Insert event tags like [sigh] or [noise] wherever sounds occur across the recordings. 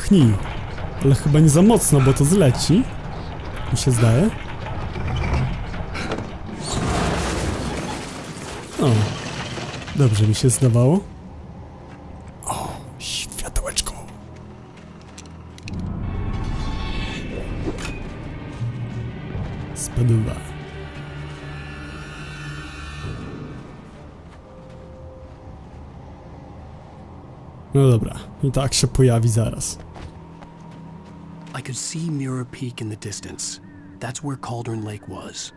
pchnij. Ale chyba nie za mocno, bo to zleci. Mi się zdaje. O. Dobrze mi się zdawało. O, światełeczko. Spadła. No dobra, i tak się pojawi zaraz. Could see Mirror Peak in the distance. That's where Cauldron Lake was.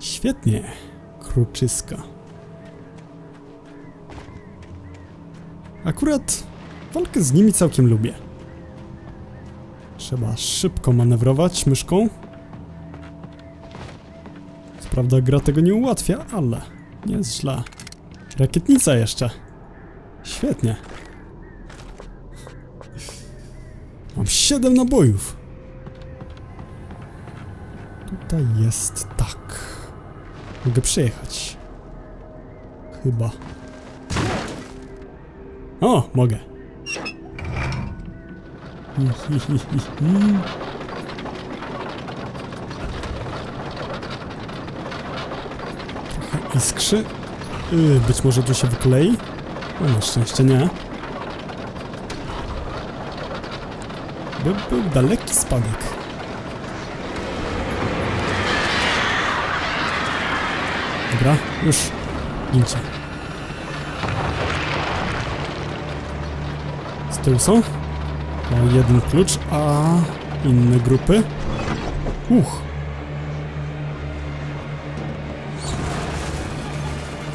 Świetnie, kruczyska. Akurat walkę z nimi całkiem lubię. Trzeba szybko manewrować myszką. Co prawda gra tego nie ułatwia, ale nie jest źle. Rakietnica jeszcze. Świetnie. 7 nabojów. Tutaj jest tak. Mogę przyjechać. Chyba. O, mogę. Hi. [laughs] Trochę iskrzy. Yy, być może tu się wyklei? No, na szczęście nie. By był daleki spadek. Dobra, już. Gincie. Z tyłu są? O, jeden klucz, a inne grupy? Uch.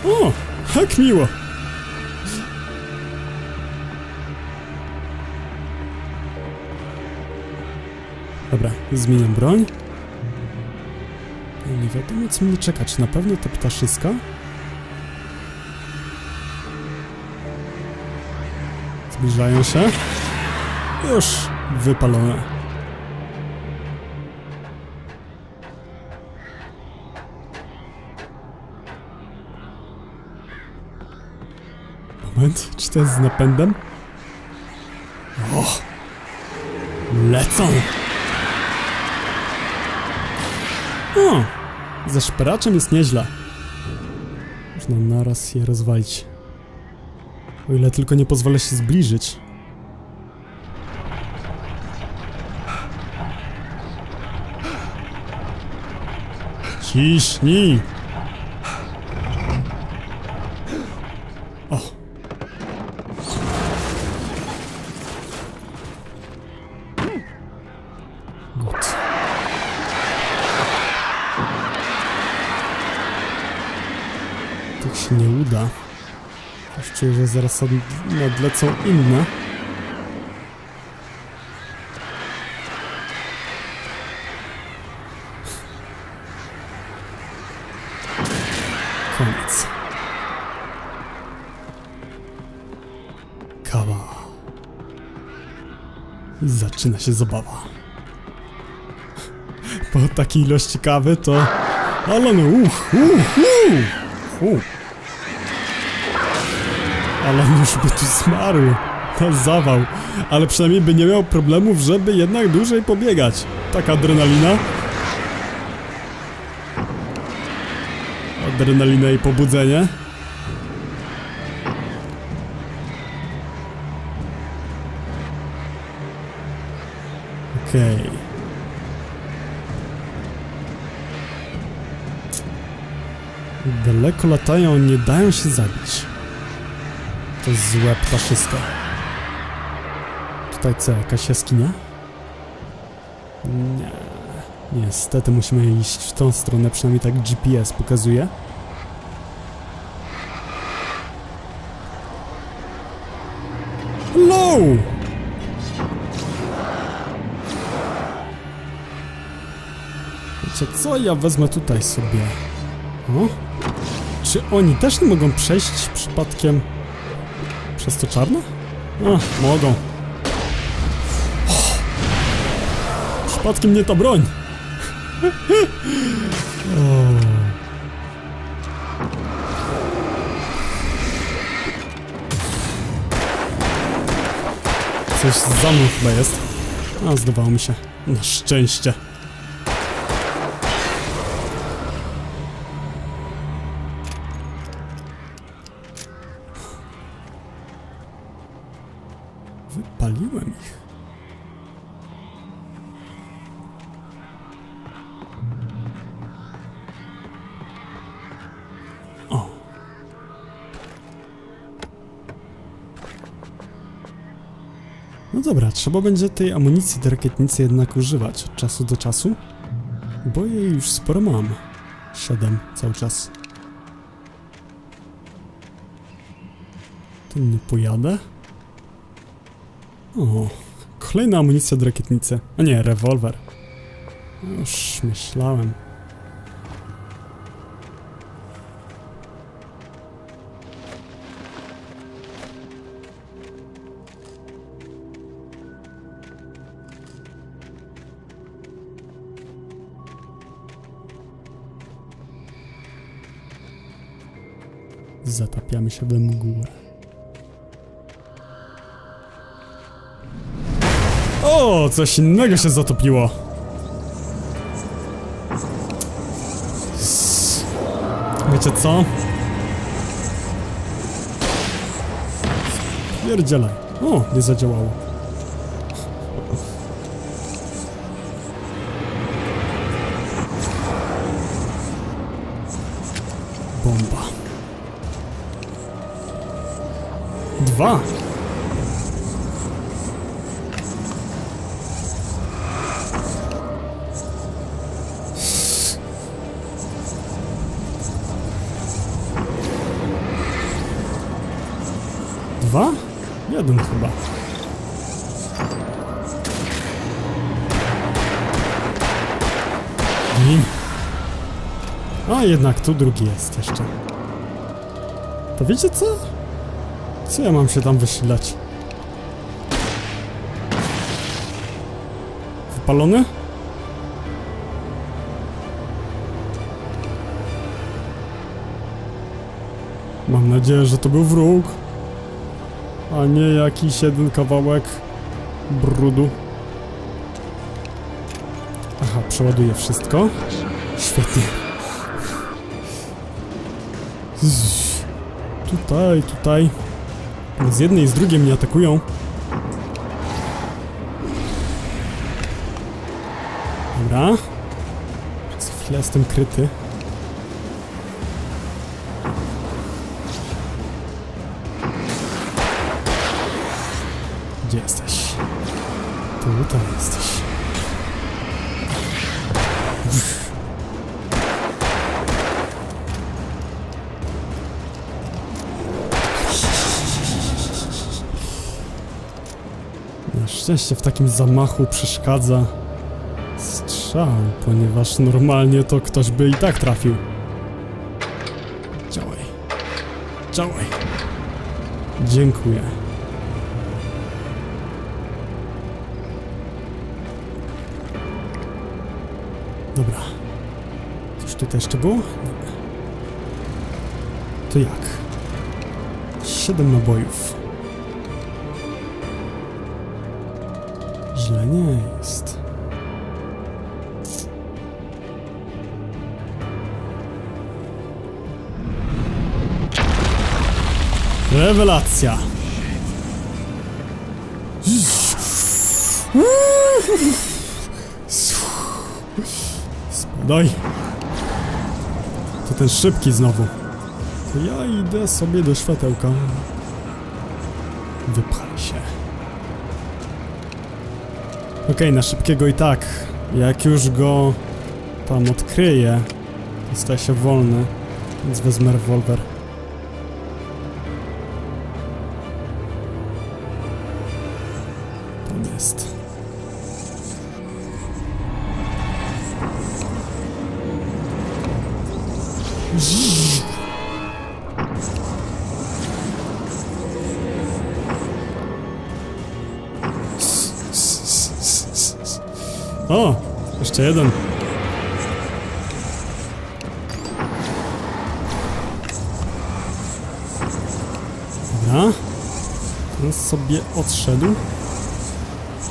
O, jak miło. Zmieniam broń. No Nie wiadomo co mnie czeka, czy na pewno te ptaszyska? Zbliżają się. Już wypalone. Moment, czy to jest z napędem? O! Lecą! O! Ze szperaczem jest nieźle. Można naraz je rozwalić. O ile tylko nie pozwolę się zbliżyć. Ciśnij! O! Gut. Tak się nie uda. Czuję, że zaraz nadlecą inne. Koniec. Kawa. Zaczyna się zabawa. Po takiej ilości kawy to... Ale no, uch, uch, uch, uch. Alan już by tu zmarł. Na zawał. Ale przynajmniej by nie miał problemów, żeby jednak dłużej pobiegać. Taka adrenalina. Adrenalina i pobudzenie. Okej. Daleko latają, nie dają się zabić. To jest złe ptaszysko. Tutaj co, jakaś jaskinia? Nie. Niestety musimy iść w tą stronę, przynajmniej tak GPS pokazuje. Hello! Wiecie co, ja wezmę tutaj sobie... O? Czy oni też nie mogą przejść przypadkiem przez to czarne? Mogą. O! Przypadkiem nie ta broń. Coś za mną chyba jest. A, zdawało mi się. Na szczęście. Dobra, trzeba będzie tej amunicji do rakietnicy jednak używać od czasu do czasu, bo jej już sporo mam. Siedem cały czas. Tym nie pojadę. O, kolejna amunicja do rakietnicy. A nie, rewolwer. Już myślałem. Zatapiamy się we mgłę. O, coś innego się zatopiło. Wiecie co? Pierdzielaj. O, nie zadziałało. Dwa. Dwa? Jeden chyba. Gin. A jednak tu drugi jest jeszcze. To wiecie co? Co ja mam się tam wysilać? Wypalony? Mam nadzieję, że to był wróg, a nie jakiś jeden kawałek brudu. Aha, przeładuję wszystko. Świetnie. Zzz. Tutaj, tutaj. Z jednej i z drugiej mnie atakują. Dobra. Przez chwilę jestem kryty. Gdzie jesteś? Tutaj jesteś. Szczęście w takim zamachu przeszkadza strzał, ponieważ normalnie to ktoś by i tak trafił. Działaj. Działaj. Dziękuję. Dobra. Coś tutaj jeszcze było? Nie. To jak? Siedem nabojów. Nie jest. Rewelacja. Spadaj. To ten szybki znowu. To ja idę sobie do światełka. Wypchaj się. Okej, na szybkiego i tak. Jak już go tam odkryję, to staje się wolny, więc wezmę rewolwer. Jeden. Dobra. Teraz sobie odszedł.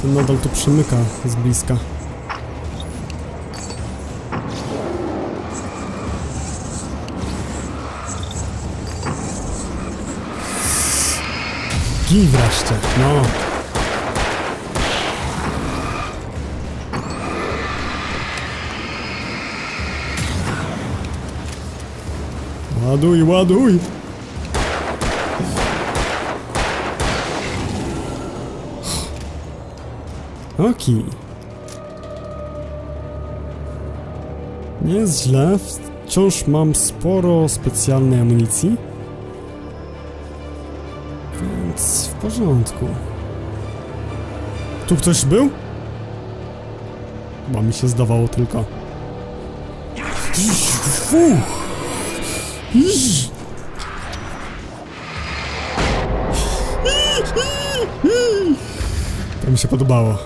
Ten nadal tu przymyka z bliska. Gin wreszcie, no. Ładuj, ładuj! Oki. Nie jest źle, wciąż mam sporo specjalnej amunicji. Więc w porządku. Tu ktoś był? Chyba mi się zdawało tylko. To mi się podobało.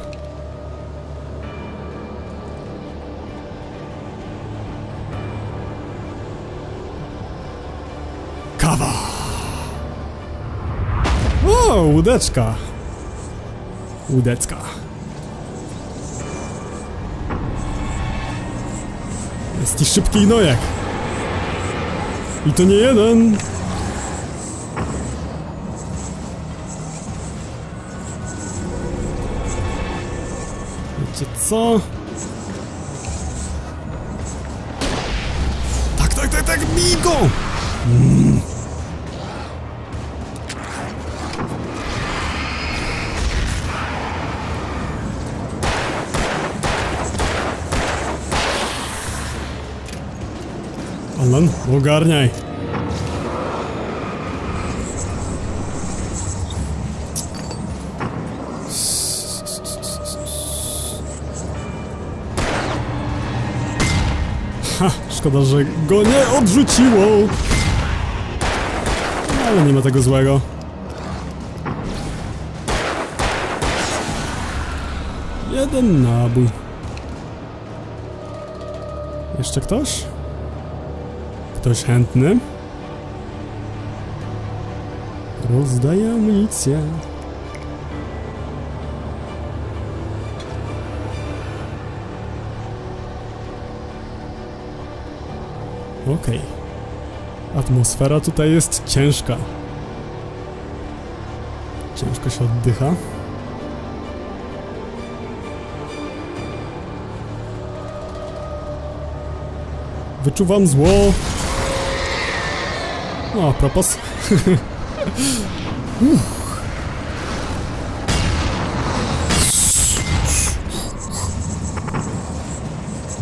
Kawa! O, łódeczka! Łódeczka. Jest i szybki nojek. I to nie jeden. Wiecie co? Tak, tak, tak, tak, bij go! Alan, ogarniaj. Ha, szkoda, że go nie odrzuciło. Ale nie ma tego złego. Jeden nabój. Jeszcze ktoś? Ktoś chętny? Rozdaję amunicję. Okej. Atmosfera tutaj jest ciężka. Ciężko się oddycha. Wyczuwam zło. O, a propos.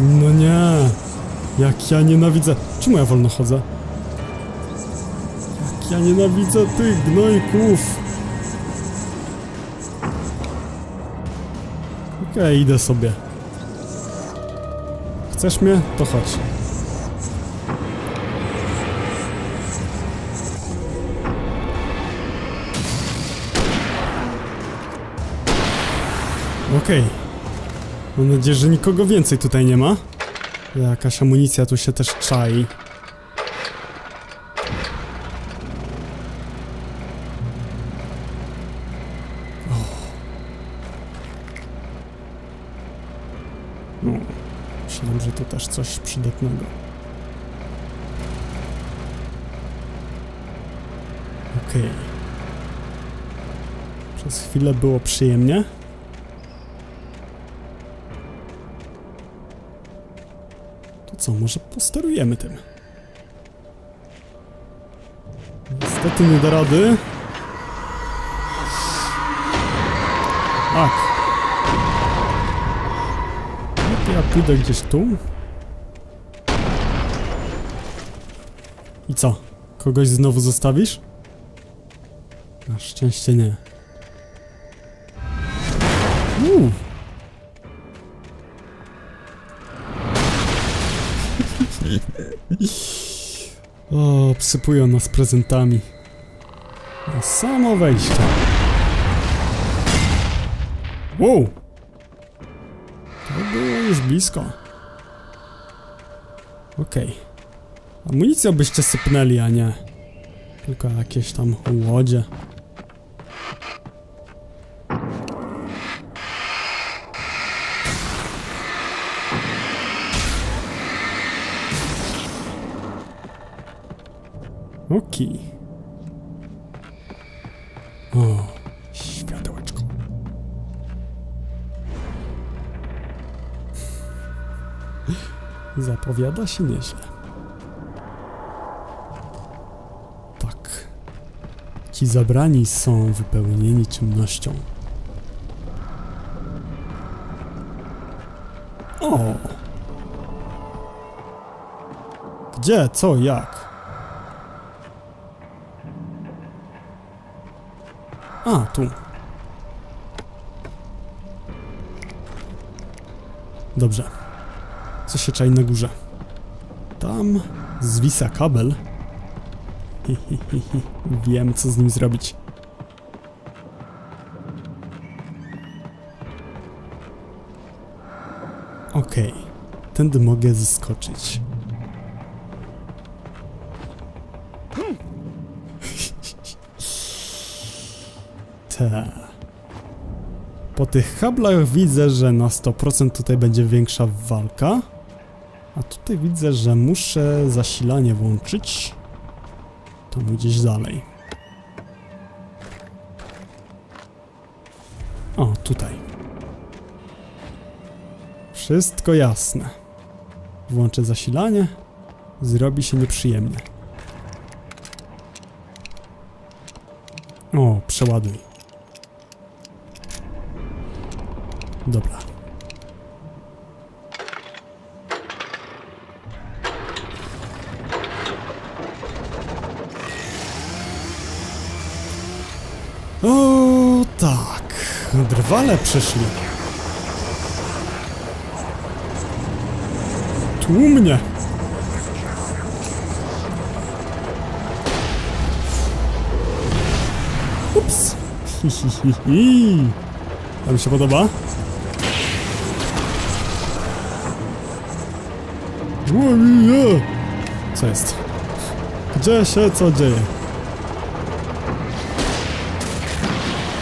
No nie. Jak ja nienawidzę. Czemu ja wolno chodzę? Jak ja nienawidzę tych gnojków. Okej, idę sobie. Chcesz mnie? To chodź. Okej. Mam nadzieję, że nikogo więcej tutaj nie ma. Jakaś amunicja tu się też czai. No, myślałem, że to też coś przydatnego. Okej. Przez chwilę było przyjemnie. Co, może posterujemy tym? Niestety nie da rady. Tak. Ja pójdę gdzieś tu. I co? Kogoś znowu zostawisz? Na szczęście nie. O, obsypują nas prezentami. Na samo wejście. Wow! To było już blisko. Okej. Amunicję byście sypnęli, a nie tylko jakieś tam łodzie. Okej. O, światełeczko. Zapowiada się nieźle. Tak. Ci zabrani są wypełnieni czynnością. O! Gdzie? Co? Jak? A, tu. Dobrze. Co się czai na górze? Tam zwisa kabel. Wiem, co z nim zrobić. Okej. Tędy mogę zeskoczyć. Te. Po tych kablach widzę, że na 100% tutaj będzie większa walka. A tutaj widzę, że muszę zasilanie włączyć. To mu gdzieś dalej. O, tutaj. Wszystko jasne. Włączę zasilanie. Zrobi się nieprzyjemnie. O, przeładuj. Dobra. O, tak. Drwale przyszli. Tłumnie. Ups. [laughs] Hi, hi, hi, hi. A mi się podoba? Co jest? Gdzie się co dzieje?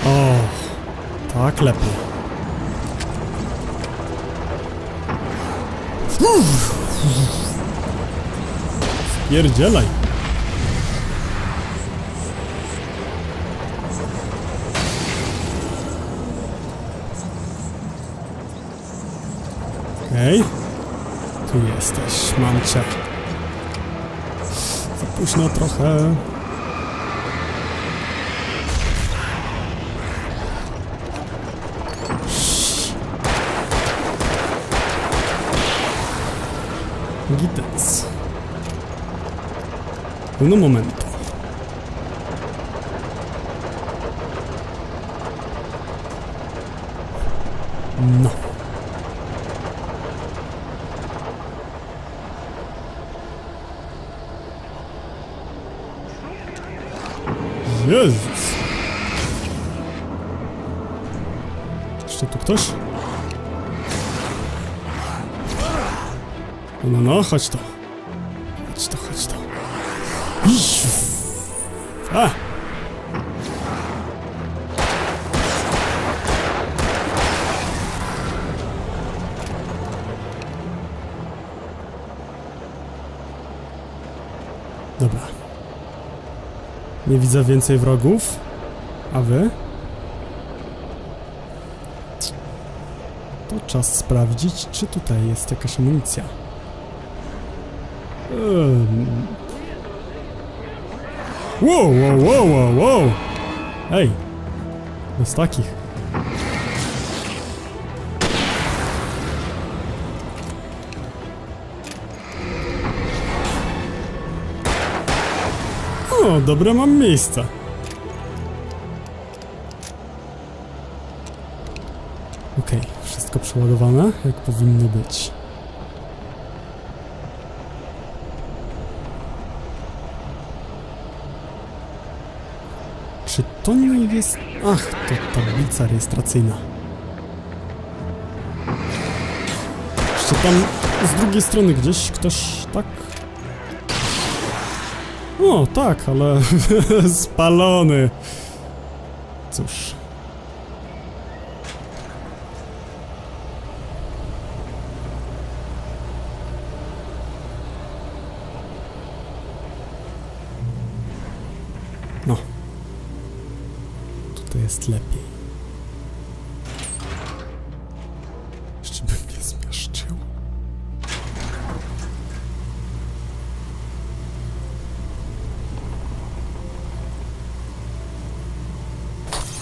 O, tak lepiej. Spierdzielaj. Okej. Tu jesteś, mam cię. Za późno trochę. Gittens. Uno momento. Jeszcze tu ktoś? No, no, chodź to. Chodź to, chodź to. A! Dobra. Nie widzę więcej wrogów. A wy? Czas sprawdzić, czy tutaj jest jakaś amunicja. Ehm. Wow, wow, wow, wow, wow! Ej! Bez takich. O, dobre mam miejsca. Wszystko przeładowane, jak powinno być. Czy to nie jest... Ach, to tablica rejestracyjna. Jeszcze tam z drugiej strony gdzieś ktoś tak... O, tak, ale [laughs] spalony. Cóż. Jest lepiej. Jeszcze bym nie zmiażdżył.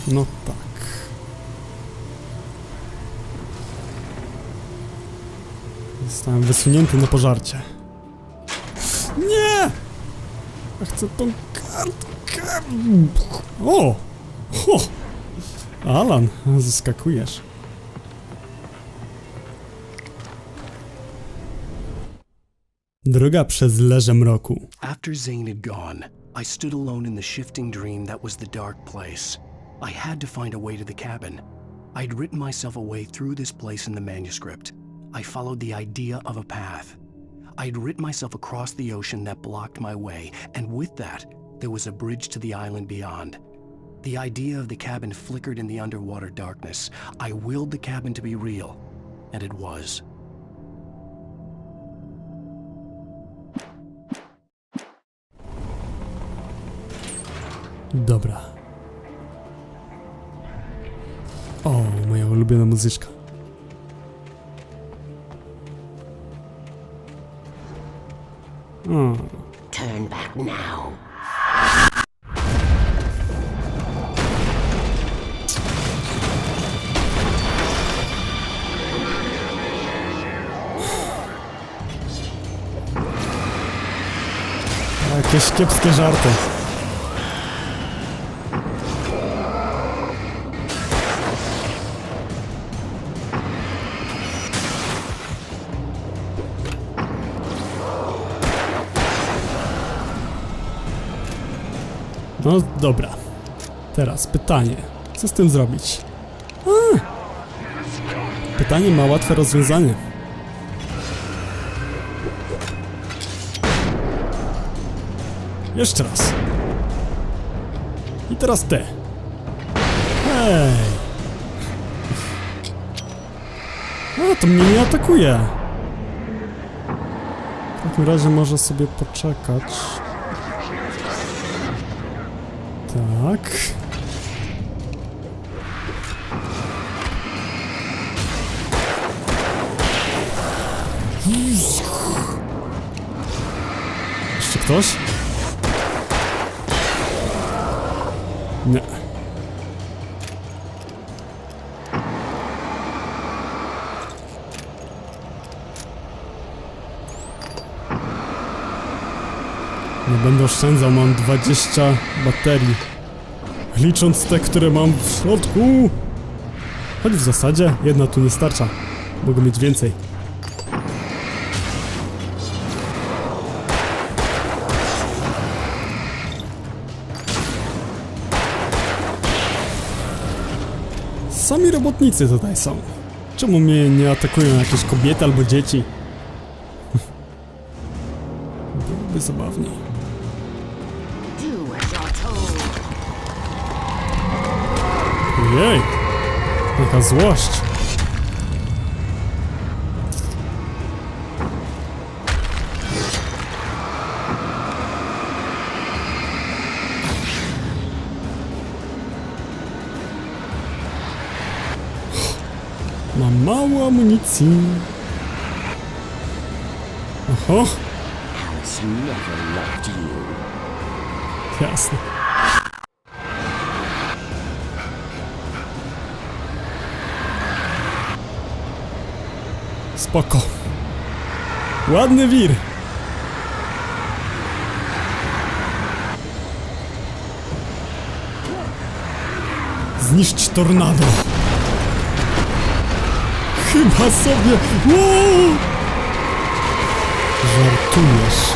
No tak. Zostałem wysunięty na pożarcie. Nie! Ja chcę tą kartkę. O! Alan, zaskakujesz. Droga przez leże mroku. After Zane had gone, I stood alone in the shifting dream that was the dark place. I had to find a way to the cabin. I'd written myself a way through this place in the manuscript. I followed the idea of a path. I'd written myself across the ocean that blocked my way, and with that, there was a bridge to the island beyond. The idea of the cabin flickered in the underwater darkness. I willed the cabin to be real, and it was. Dobra. O, moja ulubiona muzyczka. O, Turn back now. Jakieś kiepskie żarty. No dobra. Teraz pytanie. Co z tym zrobić? A! Pytanie ma łatwe rozwiązanie. Jeszcze raz. I teraz ty. Hej. A, to mnie nie atakuje. W takim razie może sobie poczekać. Tak. Jeszcze ktoś? Nie. Nie będę oszczędzał, mam 20 baterii. Licząc te, które mam w środku. Choć w zasadzie jedna tu nie starcza. Mogę mieć więcej. Robotnicy tutaj są. Czemu mnie nie atakują jakieś kobiety albo dzieci? Byłoby zabawniej. Jej! Jaka złość! Mam mało amunicji. Oho, jasne. Spoko. Ładny wir. Zniszcz tornado. Chyba sobie... Wow! Żartujesz.